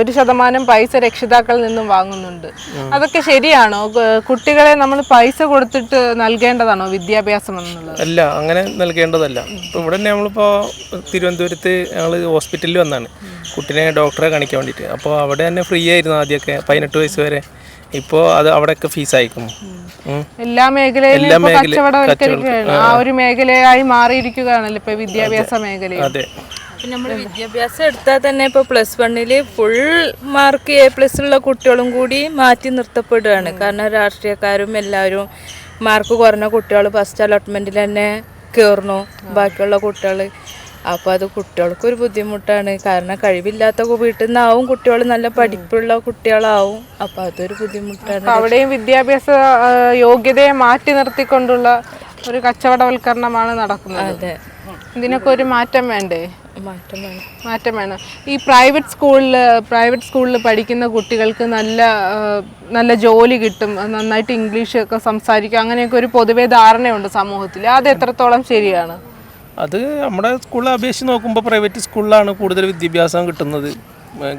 ഒരു ശതമാനം പൈസ രക്ഷിതാക്കളിൽ നിന്നും വാങ്ങുന്നുണ്ട്. അതൊക്കെ ശരിയാണോ? കുട്ടികളെ നമ്മൾ പൈസ കൊടുത്തിട്ട് നൽകേണ്ടതാണോ വിദ്യാഭ്യാസം എന്നുള്ളത്? അല്ല അങ്ങനെ നൽകേണ്ടതല്ല. ഇപ്പോൾ ഇവിടെ തന്നെ നമ്മളിപ്പോൾ തിരുവനന്തപുരത്ത് ഞങ്ങൾ ഹോസ്പിറ്റലിൽ വന്നാണ്. കുട്ടീനെ ഡോക്ടറെ കാണിക്കാൻ വേണ്ടിയിട്ട്. അപ്പോൾ അവിടെ തന്നെ ഫ്രീ ആയിരുന്നു ആദ്യമൊക്കെ പതിനെട്ട് വയസ്സ് വരെ. ഇപ്പോൾ അത് അവിടെയൊക്കെ ഫീസ് അയക്കുന്നു ഉം. എല്ലാ മേഖലയിലും കച്ചവടവൽക്കരിക്കുകയാണ്. ആ ഒരു മേഖലയായി മാറിയിരിക്കുകയാണല്ലോ ഇപ്പൊ വിദ്യാഭ്യാസ മേഖല അതെ. നമ്മൾ വിദ്യാഭ്യാസം എടുത്താൽ തന്നെ ഇപ്പൊ പ്ലസ് വണ്ണിൽ ഫുൾ മാർക്ക് എ പ്ലസ് ഉള്ള കുട്ടികളും കൂടി മാറ്റി നിർത്തപ്പെടുകയാണ്. കാരണം രാഷ്ട്രീയക്കാരും എല്ലാവരും മാർക്ക് കുറഞ്ഞ കുട്ടികൾ ഫസ്റ്റ് അലോട്ട്മെന്റിൽ തന്നെ കയറുന്നു ബാക്കിയുള്ള കുട്ടികൾ അപ്പോൾ അത് കുട്ടികൾക്കൊരു ബുദ്ധിമുട്ടാണ്. കാരണം കഴിവില്ലാത്ത വീട്ടിൽ നിന്നാവും കുട്ടികൾ നല്ല പഠിപ്പുള്ള കുട്ടികളാവും. അപ്പോൾ അതൊരു ബുദ്ധിമുട്ടാണ്. അവിടെയും വിദ്യാഭ്യാസ യോഗ്യതയെ മാറ്റി നിർത്തിക്കൊണ്ടുള്ള ഒരു കച്ചവടവൽക്കരണമാണ് നടക്കുന്നത്. അതെ. ഇതിനൊക്കെ ഒരു മാറ്റം വേണ്ടേ? മാറ്റം വേണം. മാറ്റം വേണം. ഈ പ്രൈവറ്റ് സ്കൂളിൽ പ്രൈവറ്റ് സ്കൂളിൽ പഠിക്കുന്ന കുട്ടികൾക്ക് നല്ല നല്ല ജോലി കിട്ടും. നന്നായിട്ട് ഇംഗ്ലീഷ് ഒക്കെ സംസാരിക്കും. അങ്ങനെയൊക്കെ ഒരു പൊതുവേ ധാരണയുണ്ട് സമൂഹത്തിൽ അത് എത്രത്തോളം ശരിയാണ്? അത് നമ്മുടെ സ്കൂളിൽ അപേക്ഷിച്ച് നോക്കുമ്പോൾ പ്രൈവറ്റ് സ്കൂളിലാണ് കൂടുതൽ വിദ്യാഭ്യാസം കിട്ടുന്നത്.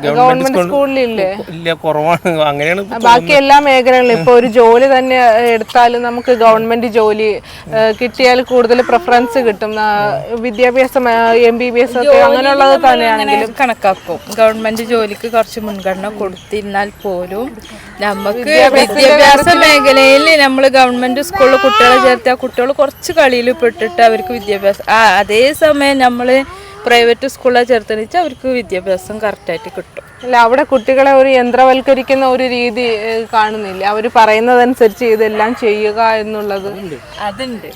ഗവൺമെന്റ് സ്കൂളിലില്ലേ? ഇല്ല കുറവാണ്. അങ്ങനെയാണ് ബാക്കി എല്ലാ മേഖലകളിലും ഇപ്പൊ ഒരു ജോലി തന്നെ എടുത്താലും നമുക്ക് ഗവൺമെന്റ് ജോലി കിട്ടിയാൽ കൂടുതൽ പ്രിഫറൻസ് കിട്ടും. ആ, വിദ്യാഭ്യാസം എം ബി ബി എസ് ഒക്കെ അങ്ങനെയുള്ളത് തന്നെയാണെങ്കിലും. കണക്കാക്കും. ഗവൺമെന്റ് ജോലിക്ക് കുറച്ച് മുൻഗണന കൊടുത്തിരുന്നാൽ പോലും നമുക്ക് വിദ്യാഭ്യാസ മേഖലയിൽ നമ്മൾ ഗവൺമെന്റ് സ്കൂളിൽ കുട്ടികളെ ചേർത്തിയ കുട്ടികൾ കുറച്ച് കളിയിൽ പെട്ടിട്ട് അവർക്ക് വിദ്യാഭ്യാസം അതേസമയം അതേ സമയം നമ്മൾ പ്രൈവറ്റ് സ്കൂളിൽ ചേർത്തെന്ന് വെച്ചാൽ അവർക്ക് വിദ്യാഭ്യാസം കറക്റ്റായിട്ട് കിട്ടും. അല്ല അവിടെ കുട്ടികളെ ഒരു യന്ത്രവൽക്കരിക്കുന്ന ഒരു രീതി കാണുന്നില്ല? അവർ പറയുന്നതനുസരിച്ച് ഇതെല്ലാം ചെയ്യുക എന്നുള്ളത്. അതുണ്ട്.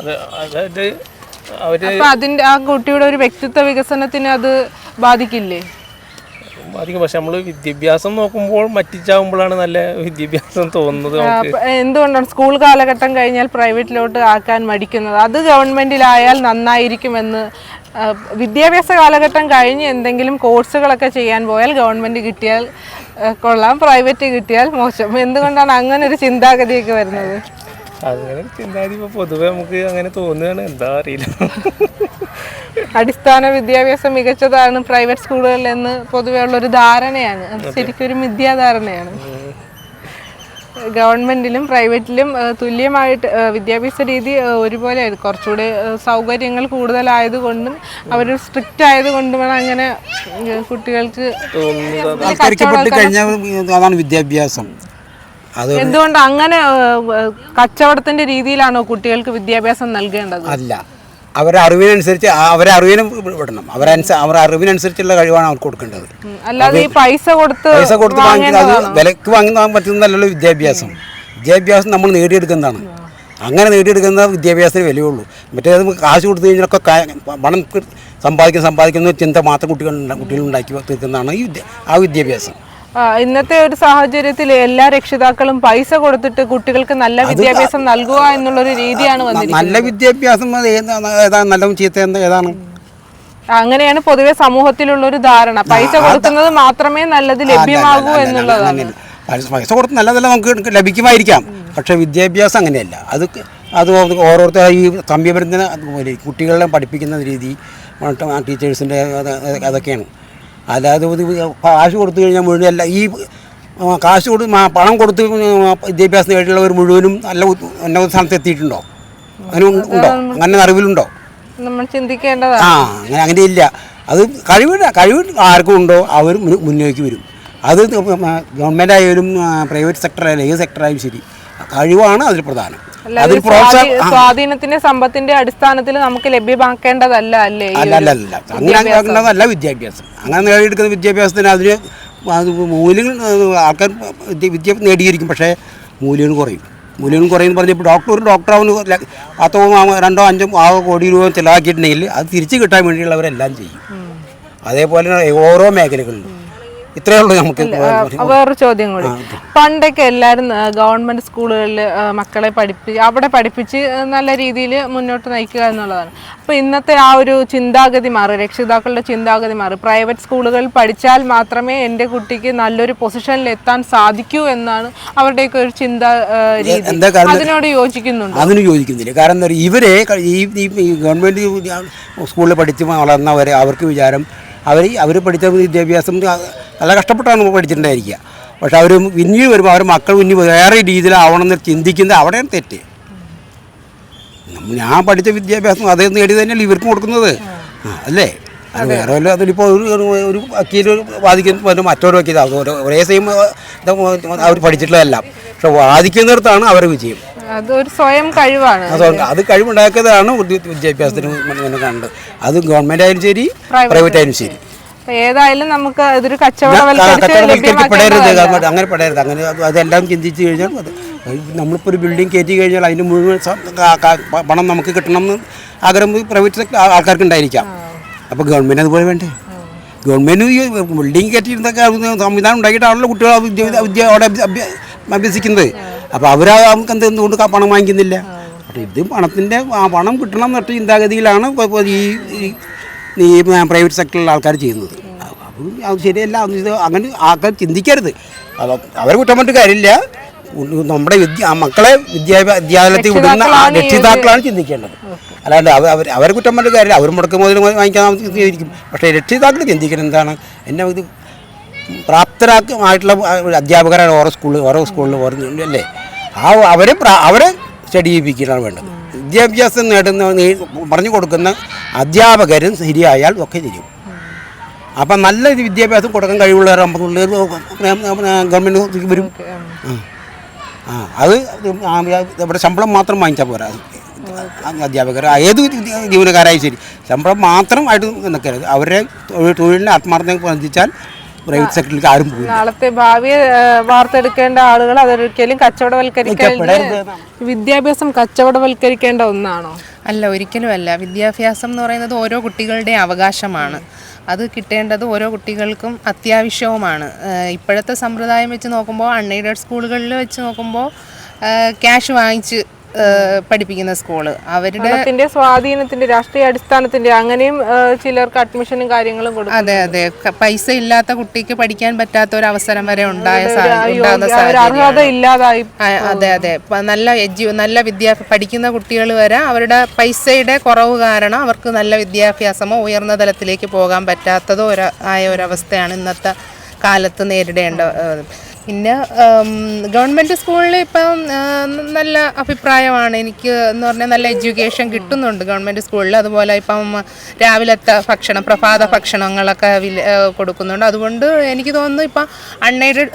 അത് അതായത് അവർ അപ്പൊ അതിന്റെ ആ കുട്ടിയുടെ ഒരു വ്യക്തിത്വ വികസനത്തിന് അത് ബാധിക്കില്ലേ? പക്ഷെ നമ്മൾ വിദ്യാഭ്യാസം നോക്കുമ്പോൾ മറ്റിച്ചാവുമ്പോഴാണ് നല്ല വിദ്യാഭ്യാസം തോന്നുന്നത് എന്തുകൊണ്ടാണ് സ്കൂൾ കാലഘട്ടം കഴിഞ്ഞാൽ പ്രൈവറ്റിലോട്ട് ആക്കാൻ മടിക്കുന്നത്? അത് ഗവൺമെന്റിലായാൽ നന്നായിരിക്കുമെന്ന് വിദ്യാഭ്യാസ കാലഘട്ടം കഴിഞ്ഞ് എന്തെങ്കിലും കോഴ്സുകളൊക്കെ ചെയ്യാൻ പോയാൽ ഗവൺമെന്റ് കിട്ടിയാൽ കൊള്ളാം പ്രൈവറ്റ് കിട്ടിയാൽ മോശം. എന്തുകൊണ്ടാണ് അങ്ങനെ ഒരു ചിന്താഗതിയൊക്കെ വരുന്നത്? അങ്ങനെ ചിന്താഗതി ഇപ്പോൾ പൊതുവെ നമുക്ക് അങ്ങനെ തോന്നുകയാണ്. എന്താ അറിയില്ല. അടിസ്ഥാന വിദ്യാഭ്യാസം മികച്ചതാണ് പ്രൈവറ്റ് സ്കൂളുകളിൽ എന്ന് പൊതുവെ ഉള്ള ഒരു ധാരണയാണ്. അത് ശരിക്കും ഒരു മിഥ്യാധാരണയാണ്. ഗവൺമെന്റിലും പ്രൈവറ്റിലും തുല്യമായിട്ട് വിദ്യാഭ്യാസ രീതി ഒരുപോലെ ആയിരുന്നു കുറച്ചുകൂടി സൗകര്യങ്ങൾ കൂടുതലായതുകൊണ്ടും അവർ സ്ട്രിക്റ്റ് ആയതുകൊണ്ടുമാണ് അങ്ങനെ കുട്ടികൾക്ക് അതാണ് വിദ്യാഭ്യാസം. എന്തുകൊണ്ട് അങ്ങനെ കച്ചവടത്തിന്റെ രീതിയിലാണോ കുട്ടികൾക്ക് വിദ്യാഭ്യാസം നൽകേണ്ടത്? അല്ല. അവരെ അറിവിനനുസരിച്ച് അവരെ അറിവിനും വിടണം. അവരനുസ അവരുടെ അറിവിനനുസരിച്ചുള്ള കഴിവാണ് അവർക്ക് കൊടുക്കേണ്ടത്. അല്ലാതെ ഈ പൈസ കൊടുത്ത് പൈസ കൊടുത്ത് വാങ്ങി അത്? വിലക്ക് വാങ്ങാൻ പറ്റുന്നതല്ലല്ലോ വിദ്യാഭ്യാസം. വിദ്യാഭ്യാസം നമ്മൾ നേടിയെടുക്കുന്നതാണ്. അങ്ങനെ നേടിയെടുക്കുന്ന വിദ്യാഭ്യാസത്തിന് വിലയുള്ളൂ. മറ്റേത് നമുക്ക് കാശ് കൊടുത്തു കഴിഞ്ഞാലൊക്കെ പണം സമ്പാദിക്കും സമ്പാദിക്കുന്ന ചിന്ത മാത്രം കുട്ടികൾ കുട്ടികൾ ഉണ്ടാക്കി തീർക്കുന്നതാണ് ഈ ആ വിദ്യാഭ്യാസം. ഇന്നത്തെ ഒരു സാഹചര്യത്തിൽ എല്ലാ രക്ഷിതാക്കളും പൈസ കൊടുത്തിട്ട് കുട്ടികൾക്ക് നല്ല വിദ്യാഭ്യാസം നൽകുക എന്നുള്ളൊരു രീതിയാണ് വന്നിരിക്കുന്നത്. നല്ല വിദ്യാഭ്യാസം ഏതാണ് നല്ലതും ചീത്ത ഏതാണ്? അങ്ങനെയാണ് പൊതുവെ സമൂഹത്തിലുള്ള ഒരു ധാരണ പൈസ കൊടുക്കുന്നത് മാത്രമേ നല്ലത് ലഭ്യമാകൂ എന്നുള്ളതാണ്. പൈസ- കൊടുത്ത് നല്ലതല്ല നല്ല നമുക്ക് ലഭിക്കുമായിരിക്കാം. പക്ഷേ വിദ്യാഭ്യാസം അങ്ങനെയല്ല. അത് അത് ഓരോരുത്തർ ഈ സമീപനത്തിന് കുട്ടികളെ പഠിപ്പിക്കുന്ന രീതി ടീച്ചേഴ്സിന്റെ അതൊക്കെയാണ്. അല്ലാതെ ഇത് കാശ് കൊടുത്തു കഴിഞ്ഞാൽ മുഴുവൻ അല്ല ഈ കാശ് കൊടുത്ത് പണം കൊടുത്ത് വിദ്യാഭ്യാസം നേടിയുള്ളവർ മുഴുവനും നല്ല ഉന്നത സ്ഥാനത്ത് എത്തിയിട്ടുണ്ടോ? അങ്ങനെ ഉണ്ടോ? അങ്ങനെ അറിവിലുണ്ടോ? നമ്മൾ ചിന്തിക്കേണ്ടതാണ്. ആ അങ്ങനെ അങ്ങനെ ഇല്ല. അത് കഴിവില്ല കഴിവ് ആർക്കും ഉണ്ടോ അവർ മുന്നോട്ട് വരും. അത് ഗവൺമെന്റ് ആയാലും പ്രൈവറ്റ് സെക്ടർ ആയാലും ഏത് സെക്ടറായാലും ശരി. കഴിവാണ് അതിൽ പ്രധാനം. അതിൽ സ്വാധീനത്തിന്റെ സമ്പത്തിന്റെ അടിസ്ഥാനത്തിൽ നമുക്ക് ലഭ്യമാക്കേണ്ടതല്ല അല്ലേ അല്ലല്ല അങ്ങനെ വിദ്യാഭ്യാസം? അങ്ങനെ നേടിയെടുക്കുന്ന വിദ്യാഭ്യാസത്തിന് അതിന് മൂല്യങ്ങൾ ആൾക്കാർ വിദ്യ നേടിയിരിക്കും പക്ഷേ മൂല്യങ്ങൾ കുറയും. മൂല്യങ്ങൾ കുറയും പറഞ്ഞപ്പോൾ ഡോക്ടർ ഒരു ഡോക്ടർ ആവുന്ന പത്തോ രണ്ടോ അഞ്ചോ ആ കോടി രൂപ ചിലവാക്കിയിട്ടുണ്ടെങ്കിൽ അത് തിരിച്ച് കിട്ടാൻ വേണ്ടിയുള്ളവരെല്ലാം ചെയ്യും. അതേപോലെ ഓരോ മേഖലകളിലും. ഇത്രയേ ഉള്ളൂ നമുക്ക് വേറൊരു ചോദ്യം കൂടി. പണ്ടൊക്കെ എല്ലാവരും ഗവൺമെന്റ് സ്കൂളുകളിൽ മക്കളെ പഠിപ്പി അവിടെ പഠിപ്പിച്ച് നല്ല രീതിയിൽ മുന്നോട്ട് നയിക്കുക എന്നുള്ളതാണ്. അപ്പോൾ ഇന്നത്തെ ആ ഒരു ചിന്താഗതി മാറി രക്ഷിതാക്കളുടെ ചിന്താഗതി മാറി. പ്രൈവറ്റ് സ്കൂളുകളിൽ പഠിച്ചാൽ മാത്രമേ എന്റെ കുട്ടിക്ക് നല്ലൊരു പൊസിഷനിൽ എത്താൻ സാധിക്കൂ എന്നാണ് അവരുടെയൊക്കെ ഒരു ചിന്താ രീതി. അതിനോട് യോജിക്കുന്നുണ്ട്? അതിന് യോജിക്കുന്നില്ല. കാരണം എന്താ ഇവരെ ഈ ഗവൺമെന്റ് ഈ ഗവൺമെന്റ് സ്കൂളിൽ പഠിച്ച് വളർന്നവരെ അവർക്ക് വിചാരം അവർ അവർ പഠിച്ച വിദ്യാഭ്യാസം നല്ല കഷ്ടപ്പെട്ടാണ് പഠിച്ചിട്ടുണ്ടായിരിക്കുക. പക്ഷെ അവർ പിന്നീട് വരുമ്പോൾ അവർ മക്കൾ ഇനി വേറെ രീതിയിലാവണമെന്ന് ചിന്തിക്കുന്നത് അവിടെയാണ് തെറ്റ്. ഞാൻ പഠിച്ച വിദ്യാഭ്യാസം അതേ നേടി തന്നെയല്ലേ ഇവർക്കും കൊടുക്കുന്നത്. അല്ലേ? അത് വേറെ വല്ല അതിലിപ്പോൾ ഒരു ഒരു- വക്കീൽ വാദിക്കുന്ന മറ്റൊരു വക്കീൽ ഒരേ സെയിം അവർ പഠിച്ചിട്ടുള്ളതല്ല. പക്ഷെ വാദിക്കുന്നിടത്താണ് അവരുടെ വിജയം. അതൊരു സ്വയം കഴിവാണ്. അത് കഴിവുണ്ടാക്കിയതാണ് വിദ്യ- വിദ്യാഭ്യാസത്തിന് കണ്ടത്. അത് ഗവൺമെന്റ് ആയാലും ശരി പ്രൈവറ്റ് ആയാലും ശരി. ഏതായാലും നമുക്ക് ഇതൊരു കച്ചവടവൽക്കരിച്ച് അങ്ങനെ പെടരുത്. അങ്ങനെ അത് അതെല്ലാം ചിന്തിച്ചു കഴിഞ്ഞാൽ അത് നമ്മളിപ്പോൾ ഒരു ബിൽഡിംഗ് കയറ്റി കഴിഞ്ഞാൽ അതിന് മുഴുവൻ പണം നമുക്ക് കിട്ടണം എന്ന് ആഗ്രഹം പ്രൈവറ്റ് ആൾക്കാർക്ക് ഉണ്ടായിരിക്കാം അപ്പോൾ ഗവൺമെന്റ് അതുപോലെ വേണ്ടേ? ഗവൺമെന്റ് ഈ ബിൽഡിംഗ് കയറ്റിയിരുന്നൊക്കെ സംവിധാനം ഉണ്ടാക്കിയിട്ടാണല്ലോ കുട്ടികൾ വിദ്യ അവിടെ അഭ്യ- അഭ്യ- അഭ്യസിക്കുന്നത്. അപ്പോൾ അവർ നമുക്ക് എന്ത് എന്തുകൊണ്ട് പണം വാങ്ങിക്കുന്നില്ല? അപ്പോൾ ഇത് പണത്തിന്റെ ആ പണം കിട്ടണം എന്നിട്ട് ചിന്താഗതിയിലാണ് ഈ ഈ- പ്രൈവറ്റ് സെക്ടറിലുള്ള ആൾക്കാർ ചെയ്യുന്നത്. അപ്പം അത് ശരിയല്ല. ഇത് അങ്ങനെ ആൾക്കാർ ചിന്തിക്കരുത്. അവ- അവരെ കുറ്റം പറഞ്ഞിട്ട് കാര്യമില്ല. നമ്മുടെ വിദ്യ മക്കളെ വിദ്യാഭ്യാസ വിദ്യാലയത്തിൽ വിടുന്ന രക്ഷിതാക്കളാണ് ചിന്തിക്കേണ്ടത്. അല്ലാണ്ട് അവർ അവർ അവരെ കുറ്റം പറഞ്ഞിട്ട് കാര്യമില്ല. അവർ മുടക്ക് മുതൽ വാങ്ങിക്കാൻ ഇരിക്കും പക്ഷേ രക്ഷിതാക്കൾ ചിന്തിക്കണം എന്താണ്? എന്നെ ഇത് പ്രാപ്തരാക്കുമായിട്ടുള്ള അധ്യാപകരാണ് ഓരോ സ്കൂളിൽ ഓരോ സ്കൂളിൽ ഓരോ അല്ലേ? ആ അവരെ അവരെ സ്റ്റഡി ചെയ്യിപ്പിക്കുകയാണ് വേണ്ടത്. വിദ്യാഭ്യാസം നേടുന്ന പറഞ്ഞു കൊടുക്കുന്ന അധ്യാപകരും ശരിയായാൽ ഒക്കെ ചെയ്യും. അപ്പം നല്ല ഇത് വിദ്യാഭ്യാസം കൊടുക്കാൻ കഴിവുള്ളവരാകുമ്പോൾ ഗവൺമെന്റ് വരും. ആ. ആ. അത് ഇവിടെ ശമ്പളം മാത്രം വാങ്ങിച്ചാൽ പോരാ. അധ്യാപകർ ഏത് ജീവനക്കാരായാലും ശരി. ശമ്പളം മാത്രം ആയിട്ട് നിൽക്കരുത് അവരെ തൊഴിലിനെ ആത്മാർത്ഥം ബന്ധിച്ചാൽ പ്രൈവറ്റ് സെക്ടറിലേക്ക് ആരും പോയി നാളത്തെ ഭാവി വാർത്തെടുക്കേണ്ട ആളുകൾ അതൊരിക്കലും കച്ചവടവൽക്കരിക്കേണ്ട വിദ്യാഭ്യാസം കച്ചവടവൽക്കരിക്കേണ്ട ഒന്നാണോ? അല്ല ഒരിക്കലും അല്ല. വിദ്യാഭ്യാസം എന്ന് പറയുന്നത് ഓരോ കുട്ടികളുടെ അവകാശമാണ്. അത് കിട്ടേണ്ടത് ഓരോ കുട്ടികൾക്കും അത്യാവശ്യവുമാണ്. ഇപ്പോഴത്തെ സമ്പ്രദായം വെച്ച് നോക്കുമ്പോൾ അൺഎയ്ഡഡ് സ്കൂളുകളിൽ വെച്ച് നോക്കുമ്പോൾ ക്യാഷ് വാങ്ങിച്ച് പഠിപ്പിക്കുന്ന സ്കൂൾ. അവരുടെ സ്വാധീനത്തിന്റെ രാഷ്ട്രീയ അടിസ്ഥാനത്തിന്റെ അങ്ങനെയും ചിലർക്ക് അഡ്മിഷനും കാര്യങ്ങളും കൊടുക്കും. അതെ അതെ. പൈസ ഇല്ലാത്ത കുട്ടിക്ക് പഠിക്കാൻ പറ്റാത്ത ഒരു അവസരം വരെ ഉണ്ടായ അർഹത ഇല്ലാതായി അതെ അതെ. നല്ല നല്ല വിദ്യാഭ്യാസം പഠിക്കുന്ന കുട്ടികൾ വരെ അവരുടെ പൈസയുടെ കുറവ് കാരണം അവർക്ക് നല്ല വിദ്യാഭ്യാസമോ ഉയർന്ന തലത്തിലേക്ക് പോകാൻ പറ്റാത്തതോ ഒരു ആയ ഒരവസ്ഥയാണ് ഇന്നത്തെ കാലത്ത് നേരിടേണ്ട പിന്നെ ഗവൺമെന്റ് സ്കൂളിൽ ഇപ്പം നല്ല അഭിപ്രായമാണ്. എനിക്ക് എന്ന് പറഞ്ഞാൽ നല്ല എഡ്യൂക്കേഷൻ കിട്ടുന്നുണ്ട് ഗവൺമെന്റ് സ്കൂളിൽ അതുപോലെ ഇപ്പം രാവിലത്തെ ഭക്ഷണം പ്രഭാത ഭക്ഷണങ്ങളൊക്കെ വില കൊടുക്കുന്നുണ്ട്. അതുകൊണ്ട് എനിക്ക് തോന്നുന്നു ഇപ്പം അൺഎയ്ഡഡ്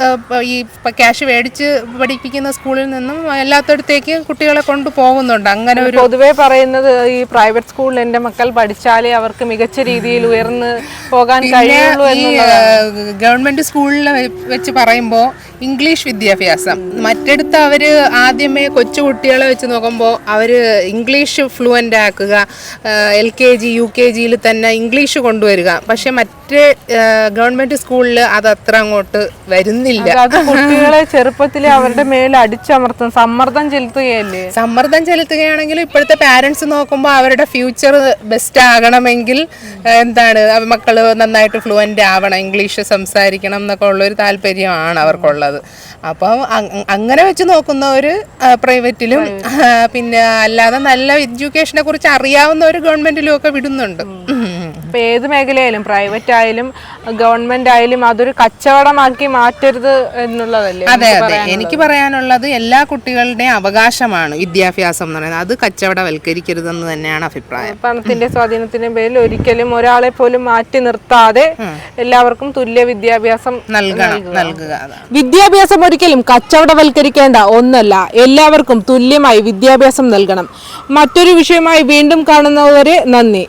ഈ ക്യാഷ് മേടിച്ച് പഠിപ്പിക്കുന്ന സ്കൂളിൽ നിന്നും എല്ലാത്തടത്തേക്ക് കുട്ടികളെ കൊണ്ട് പോകുന്നുണ്ട്. അങ്ങനെ ഒരു പൊതുവെ പറയുന്നത് ഈ പ്രൈവറ്റ് സ്കൂളിൽ എന്റെ മക്കൾ പഠിച്ചാലേ അവർക്ക് മികച്ച രീതിയിൽ ഉയർന്ന് പോകാൻ കഴിയുള്ളൂ ഗവൺമെന്റ് സ്കൂളിൽ വെച്ച് പറയുമ്പോൾ ഇംഗ്ലീഷ് വിദ്യാഭ്യാസം. മറ്റടുത്ത് അവർ ആദ്യമേ കൊച്ചു കുട്ടികളെ വെച്ച് നോക്കുമ്പോൾ അവർ ഇംഗ്ലീഷ് ഫ്ലുവന്റ് ആക്കുക L K G U K ജിയിൽ തന്നെ ഇംഗ്ലീഷ് കൊണ്ടുവരിക. പക്ഷെ മറ്റ് ഗവൺമെന്റ് സ്കൂളിൽ അത് അത്ര അങ്ങോട്ട് വരുന്നില്ല. അത് കുട്ടികളെ ചെറുപ്പത്തിൽ അവരുടെ മേൽ അടിച്ചമർത്തും. സമ്മർദ്ദം ചെലുത്തുകയല്ലേ? സമ്മർദ്ദം ചെലുത്തുകയാണെങ്കിൽ ഇപ്പോഴത്തെ പാരൻസ് നോക്കുമ്പോൾ അവരുടെ ഫ്യൂച്ചർ ബെസ്റ്റ് ആകണമെങ്കിൽ എന്താണ് മക്കൾ നന്നായിട്ട് ഫ്ലുവന്റ് ആവണം ഇംഗ്ലീഷ് സംസാരിക്കണം എന്നൊക്കെ ഉള്ളൊരു താല്പര്യമാണ് അവർക്കുള്ളത് അപ്പം അങ്ങനെ വെച്ച് നോക്കുന്ന ഒരു പ്രൈവറ്റിലും പിന്നെ അല്ലാതെ നല്ല എഡ്യൂക്കേഷനെ കുറിച്ച് അറിയാവുന്ന ഒരു ഗവൺമെന്റിലും ഒക്കെ വിടുന്നുണ്ട്. ഇപ്പൊ ഏത് മേഖലയായാലും പ്രൈവറ്റ് ആയാലും ഗവൺമെന്റ് ആയാലും അതൊരു കച്ചവടമാക്കി മാറ്റരുത് എന്നുള്ളതല്ലേ അതെ അതെ. എനിക്ക് പറയാനുള്ളത് എല്ലാ കുട്ടികളുടെയും അവകാശമാണ് വിദ്യാഭ്യാസം എന്ന് പറയുന്നത്. അത് കച്ചവടവൽക്കരിക്കരുതെന്ന് തന്നെയാണ് അഭിപ്രായം. പണത്തിന്റെ സ്വാധീനത്തിന്റെ പേരിൽ ഒരിക്കലും ഒരാളെ പോലും മാറ്റി നിർത്താതെ എല്ലാവർക്കും തുല്യ വിദ്യാഭ്യാസം നൽകുക. വിദ്യാഭ്യാസം ഒരിക്കലും കച്ചവടവൽക്കരിക്കേണ്ട ഒന്നല്ല. എല്ലാവർക്കും തുല്യമായി വിദ്യാഭ്യാസം നൽകണം. മറ്റൊരു വിഷയമായി വീണ്ടും കാണുന്നവരെ നന്ദി.